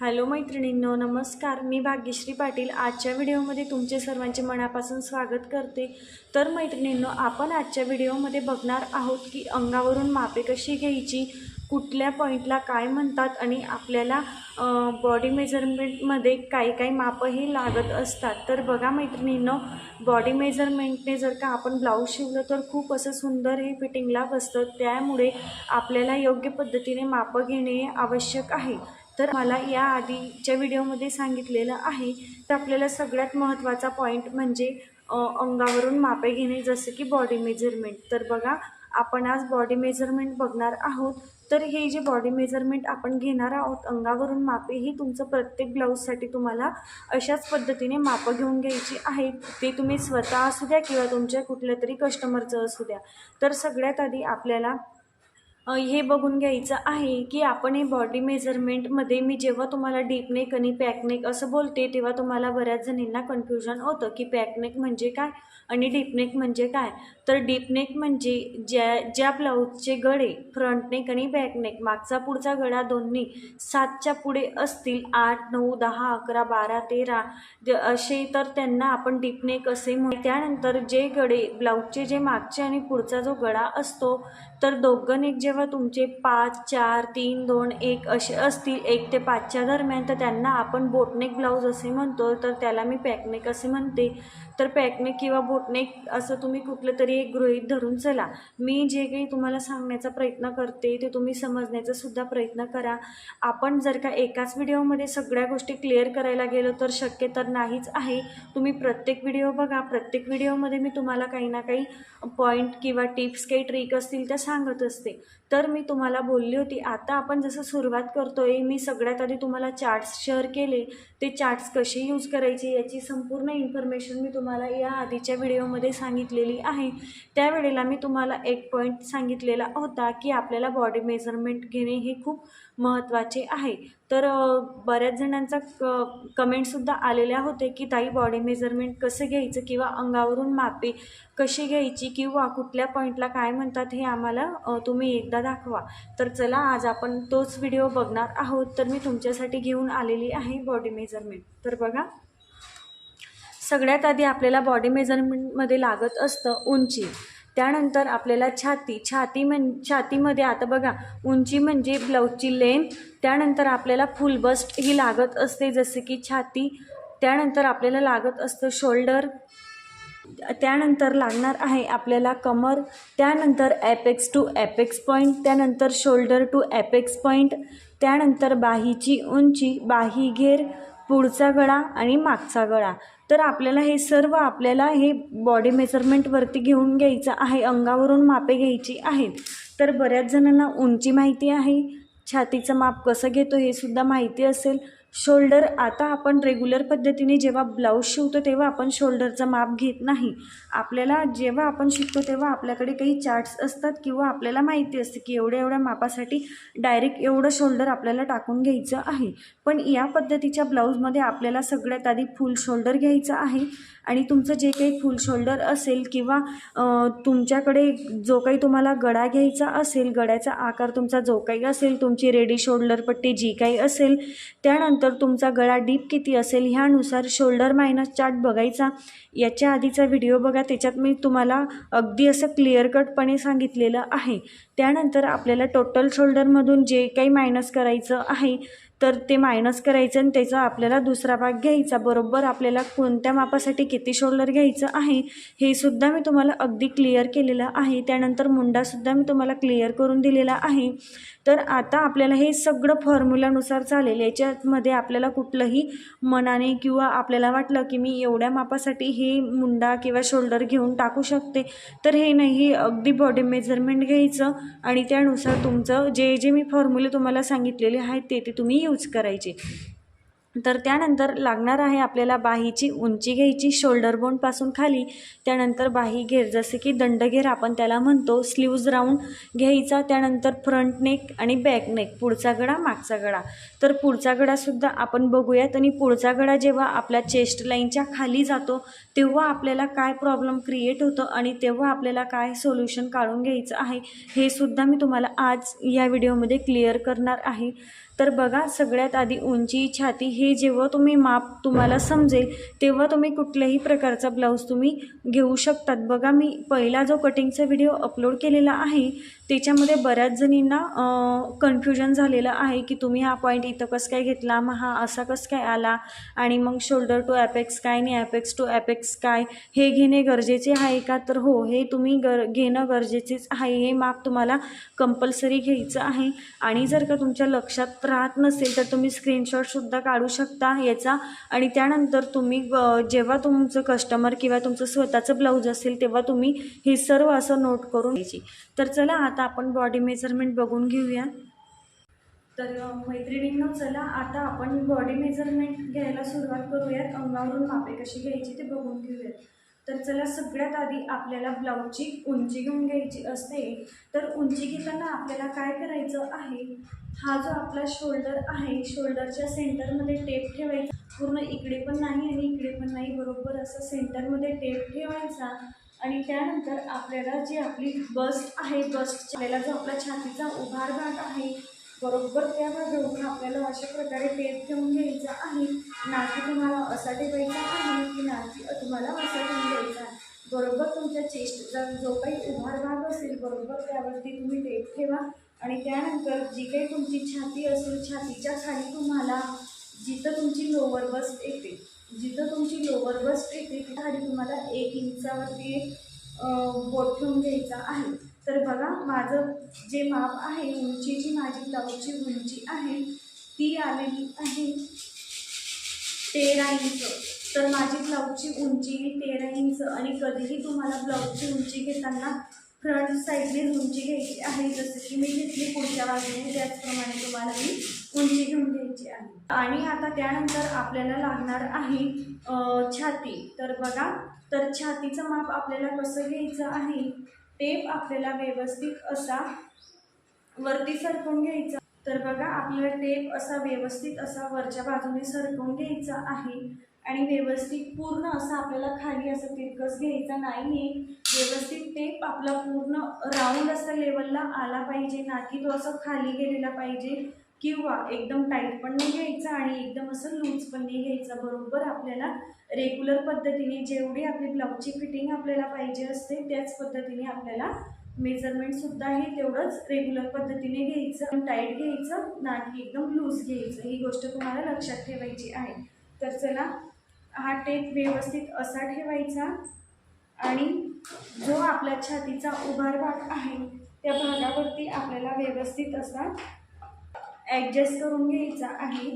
Hello मैत्रिणींनो नमस्कार. मी भाग्यश्री पाटील. आजच्या व्हिडिओमध्ये तुमचे सर्वांचे मनापासून स्वागत करते. तर मैत्रिणींनो आपण आजच्या व्हिडिओमध्ये बघणार आहोत की अंगावरून मापे कशी घ्यायची कुठल्या पॉईंटला काय म्हणतात आणि आपल्याला बॉडी मेजरमेंटमध्ये काही काही मापंही लागत असतात. तर बघा मैत्रिणींनो बॉडी मेजरमेंटने जर का आपण ब्लाऊज शिवलं तर खूप असं सुंदर हे फिटिंगला बसतं. त्यामुळे आपल्याला योग्य पद्धतीने मापं घेणे आवश्यक आहे. तर मला या आधीच्या व्हिडिओमध्ये सांगितलेलं आहे. तर आपल्याला सगळ्यात महत्त्वाचा पॉईंट म्हणजे अंगावरून मापे घेणे जसं की बॉडी मेजरमेंट तर बघा आपण आज बॉडी मेजरमेंट बघणार आहोत. तर हे जे बॉडी मेजरमेंट आपण घेणार आहोत अंगावरून मापे ही तुमचं प्रत्येक ब्लाऊजसाठी तुम्हाला अशाच पद्धतीने मापं घेऊन घ्यायची आहेत. ते तुम्ही स्वतः असू द्या किंवा तुमच्या कुठल्या तरी कस्टमरचं असू द्या. तर सगळ्यात आधी आपल्याला हे बघून घ्यायचं आहे की आपण हे बॉडी मेजरमेंटमध्ये मी जेव्हा तुम्हाला डीपनेक आणि पॅकनेक असं बोलते तेव्हा तुम्हाला बऱ्याच जणींना कन्फ्युजन होतं की पॅकनेक म्हणजे काय आणि डीपनेक म्हणजे काय. तर डीप नेक म्हणजे ज्या ज्या ब्लाऊजचे गळे फ्रंट नेक आणि बॅक नेक मागचा पुढचा गळा दोन्ही सातच्या पुढे असतील आठ नऊ दहा अकरा बारा तेरा असे तर त्यांना आपण डीप नेक असे म्हणू त्यानंतर जे गळे ब्लाऊजचे जे मागचे आणि पुढचा जो गळा असतो तर दोघं नेक जेव्हा तुमचे पाच चार तीन दोन एक असे असतील एक ते पाचच्या दरम्यान तर त्यांना आपण बोटनेक ब्लाऊज असे म्हणतो तर त्याला मी पॅकनेक असे म्हणते. तर पॅकनेक किंवा बोटनेक असं तुम्ही कुठलं तरी एक गृहीत धरून चला. मी जे काही तुम्हाला सांगण्याचा प्रयत्न करते ते तुम्ही समजण्याचा सुद्धा प्रयत्न करा. आपण जर का एकाच व्हिडिओमध्ये सगळ्या गोष्टी क्लिअर करायला गेलो तर शक्य तर नाहीच आहे. तुम्ही प्रत्येक व्हिडिओ बघा. प्रत्येक व्हिडिओमध्ये मी तुम्हाला काही ना काही पॉईंट किंवा टिप्स काही ट्रिक असतील त्या सांगत असते. तर मी तुम्हाला बोलली होती आता आपण जसं सुरुवात करतोय मी सगळ्यात आधी तुम्हाला चार्ट्स शेअर केले. ते चार्ट्स कसे यूज करायचे याची संपूर्ण इन्फॉर्मेशन मी तुम्हाला या आधीच्या व्हिडिओमध्ये सांगितलेली आहे. त्यावेळेला मी तुम्हाला एक पॉईंट सांगितलेला होता की आपल्याला बॉडी मेजरमेंट घेणे हे खूप महत्त्वाचे आहे. तर बऱ्याच जणांचा क कमेंटसुद्धा आलेल्या होते की ताई बॉडी मेजरमेंट कसं घ्यायचं किंवा अंगावरून मापे कशी घ्यायची किंवा कुठल्या पॉईंटला काय म्हणतात हे आम्हाला तुम्ही एकदा दाखवा. तर चला आज आपण तोच व्हिडिओ बघणार आहोत. तर मी तुमच्यासाठी घेऊन आलेली आहे बॉडी मेजरमेंट तर बघा. सगळ्यात आधी आपल्याला बॉडी मेजरमेंटमध्ये लागत असतं उंची. त्यानंतर आपल्याला छाती छाती म्हण छातीमध्ये आता बघा उंची म्हणजे ब्लाऊजची लेंथ त्यानंतर आपल्याला फुल बस्ट ही लागत असते जसे की छाती. त्यानंतर आपल्याला लागत असतं शोल्डर त्यानंतर लागणार आहे आपल्याला कमर. त्यानंतर ॲपेक्स टू ॲपेक्स पॉईंट त्यानंतर शोल्डर टू ॲपेक्स पॉईंट त्यानंतर बाहीची उंची बाही घेर पुढचा गळा आणि मागचा गळा. तर आपल्याला हे सर्व आपल्याला हे बॉडी मेजरमेंटवरती घेऊन घ्यायचं आहे अंगावरून मापे घ्यायची आहेत. तर बऱ्याच जणांना उंची माहिती आहे. छातीचं माप कसं घेतो हे सुद्धा माहिती असेल. शोल्डर आता आपण रेग्युलर पद्धतीने जेव्हा ब्लाऊज शिवतो तेव्हा आपण शोल्डरचं माप घेत नाही. आपल्याला जेव्हा आपण शिकतो तेव्हा आपल्याकडे काही चार्ट्स असतात किंवा आपल्याला माहिती असते की एवढ्या एवढ्या मापासाठी डायरेक्ट एवढं शोल्डर आपल्याला टाकून घ्यायचं आहे. पण या पद्धतीच्या ब्लाऊजमध्ये आपल्याला सगळ्यात आधी फुल शोल्डर घ्यायचं आहे आणि तुमचं जे काही फुल शोल्डर असेल किंवा तुमच्याकडे जो काही तुम्हाला गळा घ्यायचा असेल गळ्याचा आकार तुमचा जो काही असेल तुमची रेडी शोल्डर पट्टी जी काही असेल त्यानंतर तुमचा गळा डीप किती असेल ह्यानुसार शोल्डर मायनस चार्ट बघायचा. याच्या आधीचा व्हिडिओ बघा त्याच्यात मी तुम्हाला अगदी असं क्लिअर कटपणे सांगितलेलं आहे. त्यानंतर आपल्याला टोटल शोल्डरमधून जे काही मायनस करायचं आहे तर ते मायनस करायचं आणि त्याचा आपल्याला दुसरा भाग घ्यायचा. बरोबर आपल्याला कोणत्या मापासाठी किती शोल्डर घ्यायचं आहे हे सुद्धा मी तुम्हाला अगदी क्लिअर केलेलं आहे. त्यानंतर मुंडासुद्धा मी तुम्हाला क्लिअर करून दिलेला आहे. तर आता आपल्याला हे सगळं फॉर्म्युलानुसार चालेल. याच्यामध्ये आपल्याला कुठलंही मनाने किंवा आपल्याला वाटलं की मी एवढ्या मापासाठी हे मुंडा किंवा शोल्डर घेऊन टाकू शकते तर हे नाही. अगदी बॉडी मेजरमेंट घ्यायचं आणि त्यानुसार तुमचं जे जे मी फॉर्म्युले तुम्हाला सांगितलेले आहेत ते ते तुम्ही यूज करायचे. तर त्यानंतर लागणार आहे आपल्याला बाहीची उंची घ्यायची शोल्डर बोनपासून खाली. त्यानंतर बाही घेर जसे की दंडघेर आपण त्याला म्हणतो स्लीव्ज राऊंड घ्यायचा. त्यानंतर फ्रंट नेक आणि बॅक नेक पुढचा गळा मागचा गळा तर पुढचा गळासुद्धा आपण बघूयात आणि पुढचा गळा जेव्हा आपल्या चेस्ट लाईनच्या खाली जातो तेव्हा आपल्याला काय प्रॉब्लेम क्रिएट होतं आणि तेव्हा आपल्याला काय सोल्युशन काढून घ्यायचं आहे हे सुद्धा मी तुम्हाला आज या व्हिडिओमध्ये क्लिअर करणार आहे. तर बघा सगळ्यात आधी उंची छाती हे जेव्हा तुम्ही माप तुम्हाला समजेल तेव्हा तुम्ही कुठल्याही प्रकारचा ब्लाऊज तुम्ही घेऊ शकतात. बघा मी पहिला जो कटिंगचा व्हिडिओ अपलोड केलेला आहे त्याच्यामध्ये बऱ्याच जणींना कन्फ्युजन झालेलं आहे की तुम्ही हा पॉईंट इथं कसं काय घेतला मग हा असा कसं काय आला आणि मग शोल्डर टू ॲपेक्स काय आणि ॲपेक्स टू ॲपेक्स काय हे घेणे गरजेचे आहे का? तर हो हे तुम्ही गर घेणं गरजेचेच आहे हे माप तुम्हाला कंपल्सरी घ्यायचं आहे. आणि जर का तुमच्या लक्षात राहत नसेल तर तुम्ही स्क्रीनशॉटसुद्धा काढू शकता याचा. आणि त्यानंतर तुम्ही जेव्हा तुमचं कस्टमर किंवा तुमचं स्वतःचं ब्लाऊज असेल तेव्हा तुम्ही हे सर्व असं नोट करून घ्यायची. तर चला आता आपण बॉडी मेजरमेंट बघून घेऊया. तर मैत्रिणींना चला आता आपण बॉडी मेजरमेंट घ्यायला सुरुवात करूयात. अंगावरून मापे कशी घ्यायची ते बघून घेऊयात. तर चला सगळ्यात आधी आपल्याला ब्लाऊजची उंची घेऊन घ्यायची असते. तर उंची घेताना आपल्याला काय करायचं आहे? हा जो आपला शोल्डर आहे शोल्डरच्या सेंटरमध्ये टेप ठेवायचा. पूर्ण इकडे पण नाही आणि इकडे पण नाही बरोबर असं सेंटरमध्ये टेप ठेवायचा. आणि त्यानंतर आपल्याला जी आपली बस्ट आहे बस्ट आपल्याला जो आपला छातीचा उभार भाग आहे बरोबर त्या भागावरून आपल्याला अशा प्रकारे टेप ठेवून घ्यायचा आहे. नाकी तुम्हाला असा ठेवायचा आहे की नाकी तुम्हाला असा ठेवून द्यायचा आहे. बरोबर तुमच्या चेस्टचा जो काही उभार भाग असेल बरोबर त्यावरती तुम्ही टेप ठेवा. आणि त्यानंतर जी काही तुमची छाती असेल छातीच्या खाली तुम्हाला जिथं तुमची लोवर बस्ट येते जिथं तुमची लोवर बस्ट येते तिथं खाली तुम्हाला एक इंचावरती बोट ठेवून घ्यायचा आहे. तर बघा माझं जे माप आहे उंची जी माझी ब्लाऊजची उंची आहे ती आलेली आहे तेरा इंच. तर माझी ब्लाऊजची उंची ही तेरा इंच आणि कधीही तुम्हाला ब्लाऊजची उंची घेताना फ्रंट साईडने उंची घ्यायची आहे. जसं की मी घेतली पुढच्या बाजूने त्याचप्रमाणे तुम्हाला ही उंची घेऊन घ्यायची आहे. आणि आता त्यानंतर आपल्याला लागणार आहे छाती. तर बघा तर छातीचं माप आपल्याला कसं घ्यायचं आहे? टेप आपल्याला व्यवस्थित असा वरती सरकवून घ्यायचा. तर बघा आपल्याला टेप असा व्यवस्थित असा वरच्या बाजूने सरकवून घ्यायचा आहे. आणि व्यवस्थित पूर्ण असं आपल्याला खाली असं तिरकस घ्यायचा नाही व्यवस्थित टेप आपला पूर्ण राऊंड असा लेवलला आला पाहिजे. ना की तो असं खाली गेलेला पाहिजे. किंवा एकदम टाईट पण नाही घ्यायचा आणि एकदम असं लूज पण नाही घ्यायचा. बरोबर आपल्याला रेग्युलर पद्धतीने जेवढी आपली ब्लाऊजची फिटिंग आपल्याला पाहिजे असते त्याच पद्धतीने आपल्याला मेजरमेंटसुद्धा हे तेवढंच रेग्युलर पद्धतीने घ्यायचं. टाईट घ्यायचं ना की एकदम लूज घ्यायचं. ही गोष्ट तुम्हाला लक्षात ठेवायची आहे. तर चला हा टेप व्यवस्थित असा ठेवायचा आणि जो आपल्या छातीचा उभार भाग आहे त्या भागावरती आपल्याला व्यवस्थित असा ॲडजस्ट करून घ्यायचा आहे.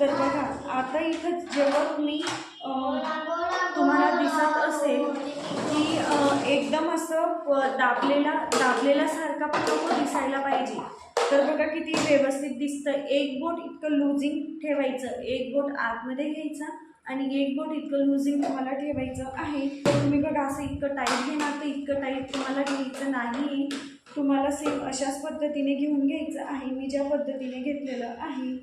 तर बघा आता इथं जेव्हा तुम्ही तुम्हाला दिसत असेल की एकदम असं प- दाबलेला दाबलेल्यासारखा पण दिसायला पाहिजे. तर बघा किती व्यवस्थित दिसतं. एक बोट इतकं लुझिंग ठेवायचं. एक बोट आतमध्ये घ्यायचा आणि एक बोट इतकं लुझिंग तुम्हाला ठेवायचं आहे. तुम्ही बघा असं इतकं टाईट घेणार तर इतकं टाईट तुम्हाला घ्यायचं नाही तुम्हाला सेम अशाच पद्धतीने घेऊन घ्यायचं आहे. मी ज्या पद्धतीने घेतलेलं आहे.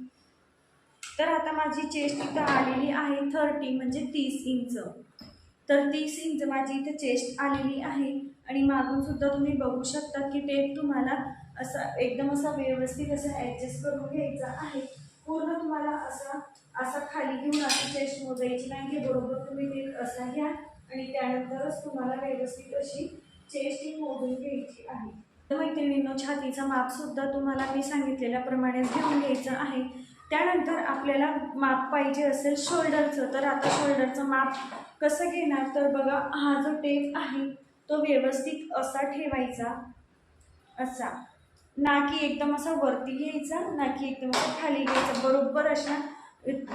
तर आता माझी चेस्ट इथं आलेली आहे थर्टी म्हणजे तीस इंच. तर तीस इंच माझी इथं चेस्ट आलेली आहे. आणि मागून सुद्धा तुम्ही बघू शकता की टेप तुम्हाला असा एकदम असा व्यवस्थित असं ॲडजस्ट करून घ्यायचा आहे. पूर्ण तुम्हाला असा असा खाली घेऊन अशी चेस्ट मोजायची नाही की बरोबर तुम्ही ते असा घ्या आणि त्यानंतरच तुम्हाला व्यवस्थित अशी चेस्ट ही मोजून घ्यायची आहे. तर मैत्रिणींनो छातीचा मापसुद्धा तुम्हाला मी सांगितलेल्याप्रमाणेच घेऊन घ्यायचं आहे. त्यानंतर आपल्याला माप पाहिजे असेल शोल्डरचं तर आता शोल्डरचं माप कसं घेणार? तर बघा हा जो टेप आहे तो व्यवस्थित असा ठेवायचा. असा. ना की एकदम असा वरती घ्यायचा ना की एकदम असा खाली घ्यायचा. बरोबर अशा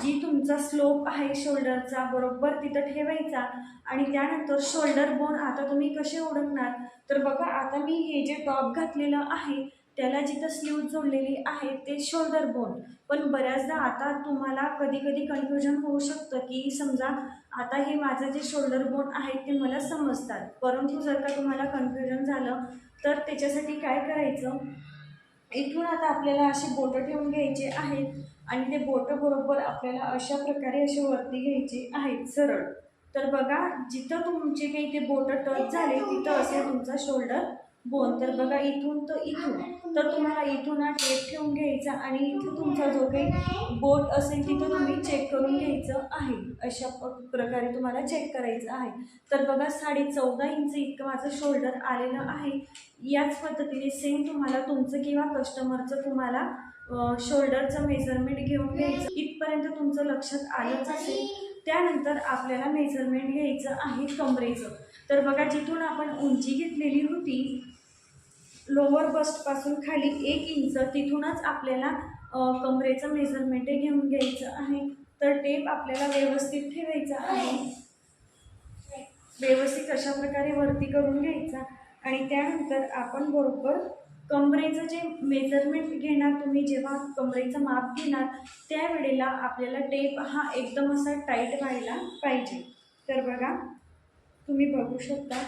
जी तुमचा स्लोप आहे शोल्डरचा बरोबर तिथं ठेवायचा. आणि त्यानंतर शोल्डर बोन आता तुम्ही कसे ओळखणार तर बघा आता मी हे जे टॉप घातलेलं आहे त्याला जिथं स्लीव जोडलेली आहे ते शोल्डर बोन पण बऱ्याचदा आता तुम्हाला कधी कधी कन्फ्युजन होऊ शकतं की समजा आता हे माझं जे शोल्डर बोन आहे ते मला समजतात. परंतु जर का तुम्हाला कन्फ्युजन झालं तर त्याच्यासाठी काय करायचं? इथून आता आपल्याला असे बोटं ठेवून घ्यायचे आहेत आणि ते बोटं बरोबर आपल्याला अशा प्रकारे असे वरती घ्यायचे आहेत सरळ. तर बघा जिथं तुमचे काही ते बोटं टच झाले तिथं असेल तुमचा शोल्डर बोन तर बघा इथून तर इथून. तर तुम्हाला इथून हा टेप ठेवून घ्यायचा आणि इथं तुमचा जो काही बोट असेल तिथं तुम्ही चेक करून घ्यायचं आहे. अशा प- प्रकारे तुम्हाला चेक करायचं आहे. तर बघा साडे चौदा इंच इतकं माझं शोल्डर आलेलं आहे. याच पद्धतीने सेम तुम्हाला तुमचं किंवा कस्टमरचं तुम्हाला शोल्डरचं मेजरमेंट घेऊन घ्यायचं. इथपर्यंत तुमचं लक्षात आलंच असेल. त्यानंतर आपल्याला मेजरमेंट घ्यायचं आहे कमरेचं. तर बघा जिथून आपण उंची घेतलेली होती लोअर बस्टपासून खाली एक इंच तिथूनच आपल्याला कमरेचं मेजरमेंट घेऊन घ्यायचं आहे. तर टेप आपल्याला व्यवस्थित ठेवायचा आहे. व्यवस्थित अशा प्रकारे वरती करून घ्यायचा. आणि त्यानंतर आपण बरोबर कमरेचं जे मेजरमेंट घेणार तुम्ही जेव्हा कमरेचं माप घेणार त्यावेळेला आपल्याला टेप हा एकदम असा टाईट व्हायला पाहिजे. तर बघा तुम्ही बघू शकता.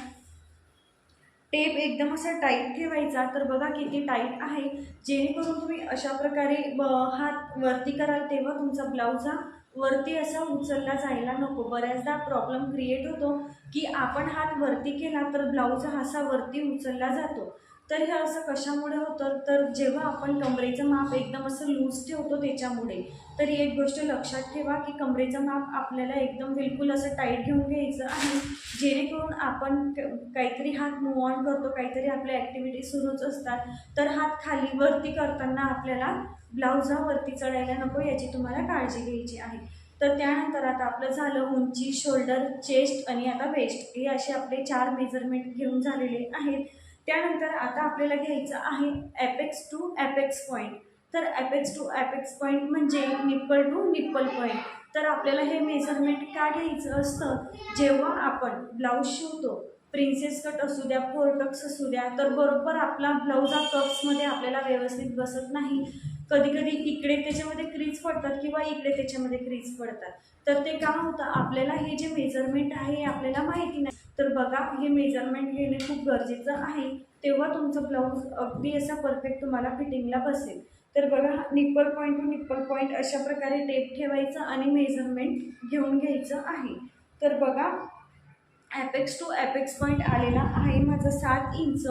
टेप एकदम असा टाईट ठेवायचा. तर बघा किती टाईट आहे. जेणेकरून तुम्ही अशा प्रकारे ब- हात वरती कराल तेव्हा तुमचा ब्लाऊज हा वरती असा उचलला जायला नको. बऱ्याचदा प्रॉब्लेम क्रिएट होतो की आपण हात वरती केला तर ब्लाऊज हा असा वरती उचलला जातो. तर हे असं कशामुळे होतं? तर जेव्हा आपण कमरेचं माप एकदम असं लूज ठेवतो त्याच्यामुळे. तर एक गोष्ट लक्षात ठेवा की कमरेचं माप आपल्याला एकदम बिलकुल असं टाईट घेऊन घ्यायचं आहे. जेणेकरून आपण काहीतरी हात मूव ऑन करतो काहीतरी आपल्या ॲक्टिव्हिटी सुरूच असतात. तर हात खाली वरती करताना आपल्याला ब्लाऊज हा वरती चढायला नको याची तुम्हाला काळजी घ्यायची आहे. तर त्यानंतर आता आपलं झालं उंची शोल्डर चेस्ट आणि आता वेस्ट हे असे आपले चार मेजरमेंट घेऊन झालेले आहेत. त्यानंतर आता आपल्याला घ्यायचं आहे ॲपेक्स टू ॲपेक्स पॉईंट तर ॲपेक्स टू ॲपेक्स पॉईंट म्हणजे निप्पल टू निप्पल पॉईंट तर आपल्याला हे मेजरमेंट का घ्यायचं असतं? जेव्हा आपण ब्लाऊज शिवतो प्रिन्सेस कट असू द्या पोर्टक्स असू द्या तर बरोबर आपला ब्लाऊज हा कप्समध्ये आपल्याला व्यवस्थित बसत नाही. कधी कधी इकडे त्याच्यामध्ये क्रीज पडतात किंवा इकडे त्याच्यामध्ये क्रीज पडतात. तर ते काम होतं. आपल्याला हे जे मेजरमेंट आहे हे आपल्याला माहिती नाही. तर बघा हे मेजरमेंट घेणे खूप गरजेचं आहे. तेव्हा तुमचं ब्लाऊज अगदी असा परफेक्ट तुम्हाला फिटिंगला बसेल. तर बघा nipple point to nipple point अशा प्रकारे टेप ठेवायचं आणि मेजरमेंट घेऊन घ्यायचं आहे. तर बघा ॲपेक्स टू ॲपेक्स पॉईंट आलेला आहे माझा सात इंच.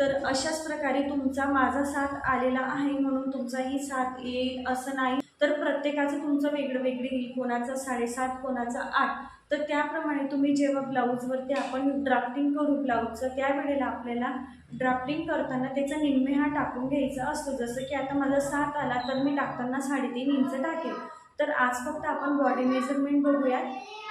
तर अशाच प्रकारे तुमचा माझा साथ आलेला आहे म्हणून तुमचाही साथ येईल असं नाही. तर प्रत्येकाचं तुमचं वेगळं वेगळं येईल कोणाचं साडेसात कोणाचं आठ. तर त्याप्रमाणे तुम्ही जेव्हा ब्लाऊजवरती आपण ड्राफ्टिंग करू ब्लाऊजचं त्यावेळेला आपल्याला ड्राफ्टिंग करताना त्याचा निम्मे हा टाकून घ्यायचा असतो. जसं की आता माझा सात आला तर मी टाकताना साडेतीन इंच टाकेल. तर आज फक्त आपण बॉडी मेजरमेंट बघूयात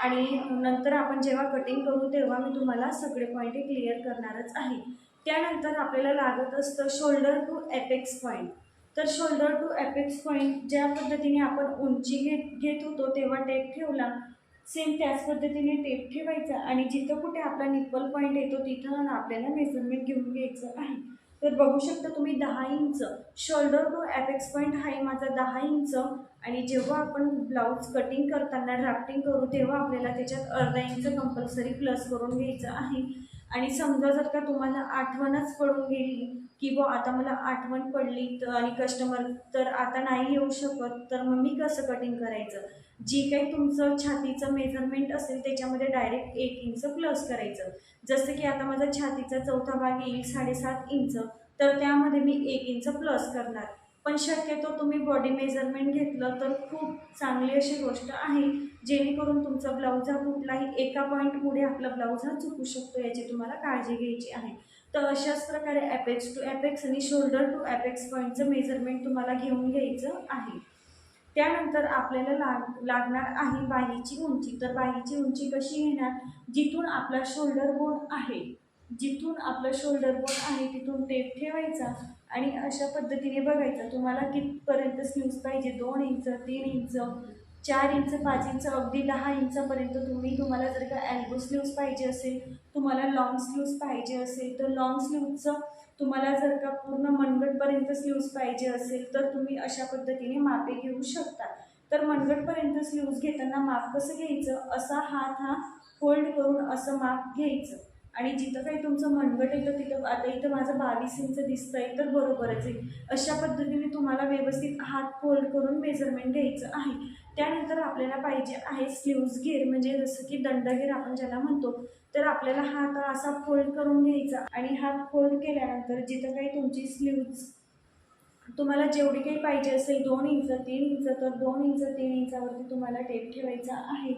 आणि नंतर आपण जेव्हा कटिंग करू तेव्हा मी तुम्हाला सगळे पॉईंट हे क्लिअर करणारच आहे. त्यानंतर आपल्याला लागत असतं शोल्डर टू ॲपेक्स पॉईंट तर शोल्डर टू ॲपेक्स पॉईंट ज्या पद्धतीने आपण उंची घेत घेत होतो तेव्हा टेप ठेवला. सेम त्याच पद्धतीने टेप ठेवायचा आणि जिथं कुठे आपला निप्पल पॉईंट येतो तिथं आपल्याला मेजरमेंट घेऊन घ्यायचं आहे. तर बघू शकता तुम्ही दहा inch. Shoulder to apex point हा आहे माझा दहा इंच. आणि जेव्हा आपण ब्लाऊज कटिंग करताना ड्राफ्टिंग करू तेव्हा आपल्याला त्याच्यात अर्धा इंच कंपल्सरी प्लस करून घ्यायचं आहे. आणि समजा जर का तुम्हाला आठवणच पडून गेली की बुवा आता मला आठवण पडली तर आणि कस्टमर तर आता नाही येऊ शकत तर मग मी कसं कटिंग करायचं? जी काही तुमचं छातीचं मेजरमेंट असेल त्याच्यामध्ये डायरेक्ट एक इंच प्लस करायचं. जसं की आता माझा छातीचा चौथा भाग येईल साडेसात इंच तर त्यामध्ये मी एक इंच प्लस करणार. पण शक्यतो तुम्ही बॉडी मेजरमेंट घेतलं तर खूप चांगली अशी गोष्ट आहे जेणेकरून तुमचा ब्लाऊज हा कुठलाही एका पॉईंटमुळे आपला ब्लाऊज हा चुकू शकतो याची तुम्हाला काळजी घ्यायची आहे. तर अशाच प्रकारे ॲपेक्स टू ॲपेक्स आणि शोल्डर टू ॲपेक्स पॉईंटचं मेजरमेंट तुम्हाला घेऊन घ्यायचं आहे. त्यानंतर आपल्याला लाग लागणार आहे बाहीची उंची. तर बाहीची उंची कशी येणार जिथून आपला शोल्डर बोन आहे. जिथून आपलं शोल्डर बोन आहे तिथून टेप ठेवायचा. आणि अशा पद्धतीने बघायचं तुम्हाला कितपर्यंत स्लीव्ज पाहिजे? दोन इंच तीन इंच चार इंच पाच इंच अगदी दहा इंचापर्यंत तुम्ही तुम्हाला जर का ॲल्बो स्लीव्ज पाहिजे असेल तुम्हाला लॉंग स्लीव्ज पाहिजे असेल तर लॉंग स्लीव्जचं तुम्हाला जर का पूर्ण मनगटपर्यंत स्लीव्ज पाहिजे असेल तर तुम्ही अशा पद्धतीने मापे घेऊ शकता. तर मनगटपर्यंत स्लीव्ज घेताना माप कसं घ्यायचं? असा हात हा फोल्ड करून असं माप घ्यायचं. आणि जिथं काही तुमचं मनगट येतं तिथं आता इथं माझं बावीस इंच दिसतं आहे तर बरोबरच आहे. अशा पद्धतीने तुम्हाला व्यवस्थित हात फोल्ड करून मेजरमेंट घ्यायचं आहे. त्यानंतर आपल्याला पाहिजे आहे स्लीव्ज घेर म्हणजे जसं की दंडघेर आपण ज्याला म्हणतो तर आपल्याला हात असा फोल्ड करून घ्यायचा. आणि हात फोल्ड केल्यानंतर जिथं काही तुमची स्लीव्ज तुम्हाला जेवढी काही पाहिजे असेल दोन इंच तीन इंच तर दोन इंच तीन इंचावरती तुम्हाला टेप ठेवायचा आहे.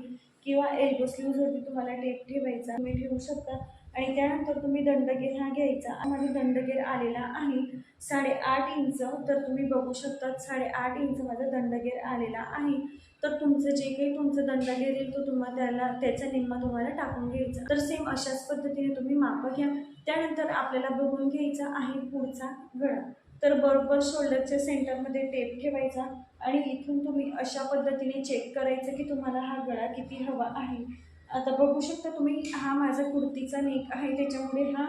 किंवा एल्बो स्लीव्जवरती तुम्हाला टेप ठेवायचा तुम्ही ठेवू शकता. आणि त्यानंतर तुम्ही दंडगेर हा घ्यायचा. माझा दंडगेर आलेला आहे साडेआठ इंच तर तुम्ही बघू शकता साडेआठ इंच माझा दंडगेर आलेला आहे. तर तुमचं जे काही तुमचं दंडगेर येईल तो तुम्हाला त्याला त्याचा निम्मा तुम्हाला टाकून घ्यायचा. तर सेम अशाच पद्धतीने तुम्ही मापं घ्या. त्यानंतर आपल्याला बघून घ्यायचा आहे पुढचा गळा. तर बरोबर शोल्डरच्या सेंटरमध्ये टेप ठेवायचा आणि इथून तुम्ही अशा पद्धतीने चेक करायचं की तुम्हाला हा गळा किती हवा आहे. आता बघू शकता तुम्ही हा माझा कुर्तीचा नेक आहे त्याच्यामुळे हा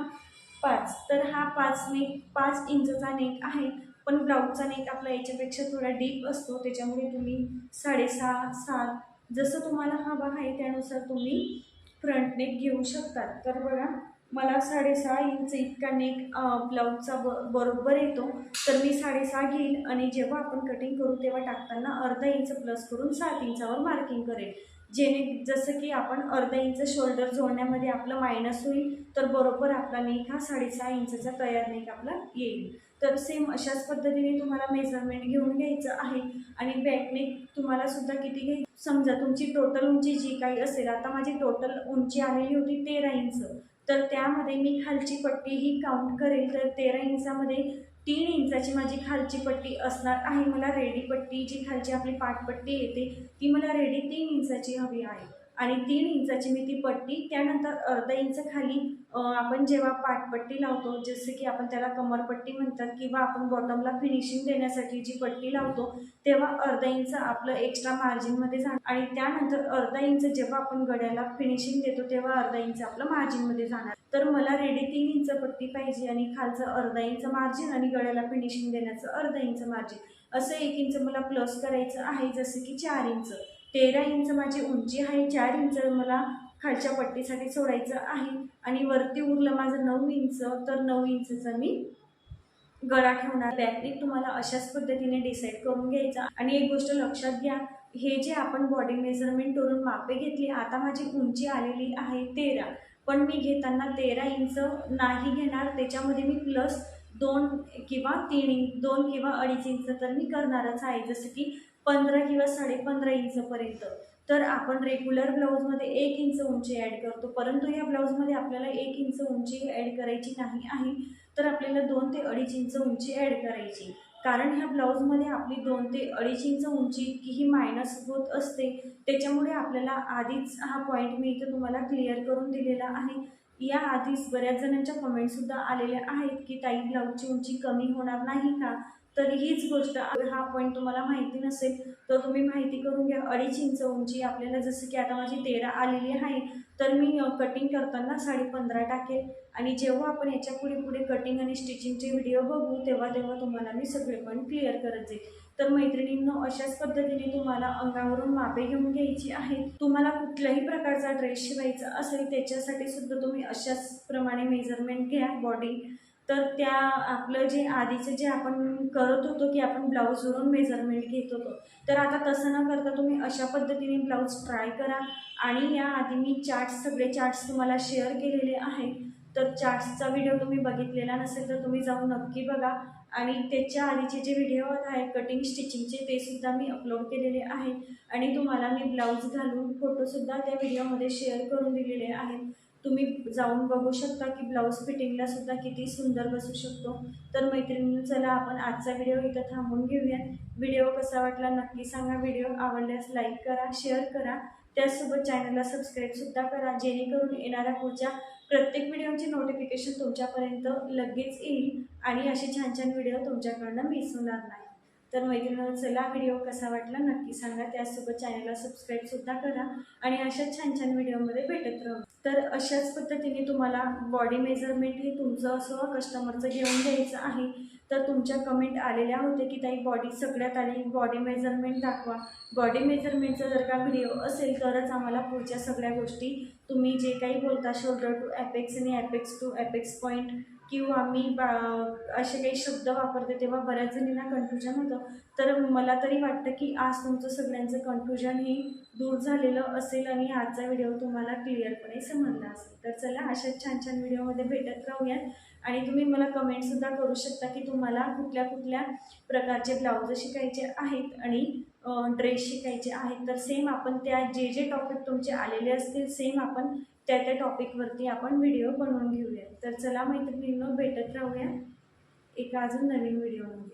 पाच तर हा पाच नेक पाच इंचचा नेक आहे पण ब्लाऊजचा नेक आपला याच्यापेक्षा थोडा डीप असतो त्याच्यामुळे तुम्ही साडेसहा सात जसं तुम्हाला हवा आहे त्यानुसार तुम्ही फ्रंट नेक घेऊ शकतात तर बघा मला साडेसहा इंच इतका नेक ब्लाऊजचा ब बरोबर येतो तर मी साडेसहा घेईल आणि जेव्हा आपण कटिंग करू तेव्हा टाकताना अर्धा इंच प्लस करून सात इंचावर मार्किंग करेल जेणे जसं की आपण अर्धा इंच शोल्डर जोडण्यामध्ये आपलं मायनस होईल तर बरोबर आपला नेक हा साडेसहा इंचचा तयार नेक आपला येईल. तर सेम अशाच पद्धतीने तुम्हाला मेजरमेंट घेऊन घ्यायचं आहे. आणि बॅकनेक तुम्हाला सुद्धा किती घ्यायची समजा तुमची टोटल उंची जी काही असेल आता माझी टोटल उंची आलेली होती तेरा इंच. तर त्यामध्ये मी खालची पट्टी ही काउंट करेल. तर तेरा इंचामध्ये तीन इंचाची माझी खालची पट्टी असणार आहे. मला रेडी पट्टी जी खालची आपली पाटपट्टी येते ती मला रेडी तीन इंचाची हवी आहे. आणि तीन इंचाची मी ती पट्टी त्यानंतर अर्धा इंच खाली आपण जेव्हा पाटपट्टी लावतो जसे की आपण त्याला कमरपट्टी म्हणतात किंवा आपण बॉटमला फिनिशिंग देण्यासाठी जी पट्टी लावतो तेव्हा अर्धा इंच आपलं एक्स्ट्रा मार्जिनमध्ये जाणार आणि त्यानंतर अर्धा इंच जेव्हा आपण गड्याला फिनिशिंग देतो तेव्हा अर्धा इंच आपलं मार्जिनमध्ये जाणार. तर मला रेडी तीन इंच पट्टी पाहिजे आणि खालचं अर्धा इंच मार्जिन आणि गळ्याला फिनिशिंग देण्याचं अर्धा इंच मार्जिन असं एक इंच मला प्लस करायचं आहे जसं की चार इंच. तेरा इंच माझी उंची आहे चार इंच मला खालच्या पट्टीसाठी सोडायचं आहे. आणि वरती उरलं माझं नऊ इंच तर नऊ इंचचं मी गळा ठेवणार. बॅकनेक तुम्हाला अशाच पद्धतीने डिसाईड करून घ्यायचा. आणि एक गोष्ट लक्षात घ्या हे जे आपण बॉडी मेजरमेंट करून मापे घेतली आता माझी उंची आलेली आहे तेरा. पण मी घेताना तेरा इंच नाही घेणार त्याच्यामध्ये मी प्लस दोन किंवा तीन इंच दोन किंवा अडीच इंच तर मी करणारच आहे. जसं की पंधरा किंवा साडेपंधरा इंचपर्यंत. तर आपण रेग्युलर ब्लाऊजमध्ये एक इंच उंची ॲड करतो. परंतु या ब्लाऊजमध्ये आपल्याला एक इंच उंची ॲड करायची नाही आहे. तर आपल्याला दोन ते अडीच इंच उंची ॲड करायची. कारण ह्या ब्लाऊजमध्ये आपली दोन ते अडीच इंच उंची की ही मायनस होत असते. त्याच्यामुळे आपल्याला आधीच हा पॉईंट मी इथं तुम्हाला क्लिअर करून दिलेला आहे. या आधीच बऱ्याच जणांच्या कमेंटसुद्धा आलेल्या आहेत की ताई ब्लाऊजची उंची कमी होणार नाही का? तर हीच गोष्ट हा पॉईंट तुम्हाला माहिती नसेल तर तुम्ही माहिती करून घ्या. अडीच इंच उंची आपल्याला जसं की आता माझी तेरा आलेली आहे तर मी कटिंग करताना साडे पंधरा टाकेल. आणि जेव्हा आपण याच्यापुढे पुढे कटिंग आणि स्टिचिंगचे व्हिडिओ बघू तेव्हा तेव्हा तुम्हाला मी सगळे पॉईंट क्लिअर करत जाईल. तर मैत्रिणींनो अशाच पद्धतीने तुम्हाला अंगावरून मापे घेऊन घ्यायची आहे तुम्हाला कुठल्याही प्रकारचा ड्रेस शिवायचा असेल त्याच्यासाठी सुद्धा तुम्ही अशाच प्रमाणे मेजरमेंट घ्या. बॉडी तर त्या आपलं जे आधीचं जे आपण करत होतो की आपण ब्लाऊजवरून मेजरमेंट घेत होतो. तर आता तसं न करता तुम्ही अशा पद्धतीने ब्लाऊज ट्राय करा. आणि या आधी मी चार्ट्स सगळे चार्ट्स तुम्हाला शेअर केलेले आहेत. तर चार्ट्सचा व्हिडिओ तुम्ही बघितलेला नसेल तर तुम्ही जाऊन नक्की बघा. आणि त्याच्या आधीचे जे व्हिडिओ आहेत कटिंग स्टिचिंगचे ते सुद्धा मी अपलोड केलेले आहेत. आणि तुम्हाला मी ब्लाऊज घालून फोटोसुद्धा त्या व्हिडिओमध्ये शेअर करून दिलेले आहेत. तुम्ही जाऊन बघू शकता की ब्लाऊज फिटिंगला सुद्धा किती सुंदर बसू शकतो. तर मैत्रिणी चला आपण आजचा व्हिडिओ इथं थांबून घेऊयात. व्हिडिओ कसा वाटला नक्की सांगा. व्हिडिओ आवडल्यास लाईक करा शेअर करा. त्याचसोबत चॅनलला सबस्क्राईबसुद्धा करा. जेणेकरून येणाऱ्या पुढच्या प्रत्येक व्हिडिओची नोटिफिकेशन तुमच्यापर्यंत लगेच येईल आणि असे छान छान व्हिडिओ तुमच्याकडनं मिस होणार नाही. तर मैत्रिणींनो चला व्हिडिओ कसा वाटला नक्की सांगा. त्याचसोबत चॅनलला सबस्क्राईबसुद्धा करा आणि अशाच छान छान व्हिडिओमध्ये भेटत राहू. तर अशाच पद्धतीने तुम्हाला बॉडी मेजरमेंट हे तुमचं असं कस्टमरचं घेऊन घ्यायचं आहे. तर तुमच्या कमेंट आलेल्या होत्या की ताई बॉडी सगळ्यात आधी बॉडी मेजरमेंट दाखवा. बॉडी मेजरमेंटचा जर का व्हिडिओ असेल तरच आम्हाला पुढच्या सगळ्या गोष्टी तुम्ही जे काही बोलता शोल्डर टू ॲपेक्स आणि ॲपेक्स टू ॲपेक्स पॉईंट किंवा मी बा असे काही शब्द वापरते तेव्हा बऱ्याच जणींना कन्फ्युजन होतं. तर मला तरी वाटतं की आज तुमचं सगळ्यांचं कन्फ्युजन हे दूर झालेलं असेल आणि आजचा व्हिडिओ तुम्हाला क्लिअरपणे समजला असेल. तर चला अशाच छान छान व्हिडिओमध्ये भेटत राहूयात. आणि तुम्ही मला कमेंटसुद्धा करू शकता की तुम्हाला कुठल्या कुठल्या प्रकारचे ब्लाऊज शिकायचे आहेत आणि ड्रेस शिकायचे आहेत. तर सेम आपण त्या जे जे टॉपिक तुमचे आलेले असतील सेम आपण त्या त्या टॉपिकवरती आपण व्हिडिओ बनवून घेऊया. तर चला मैत्रिणींनो भेटत राहूया एका अजून नवीन व्हिडिओमध्ये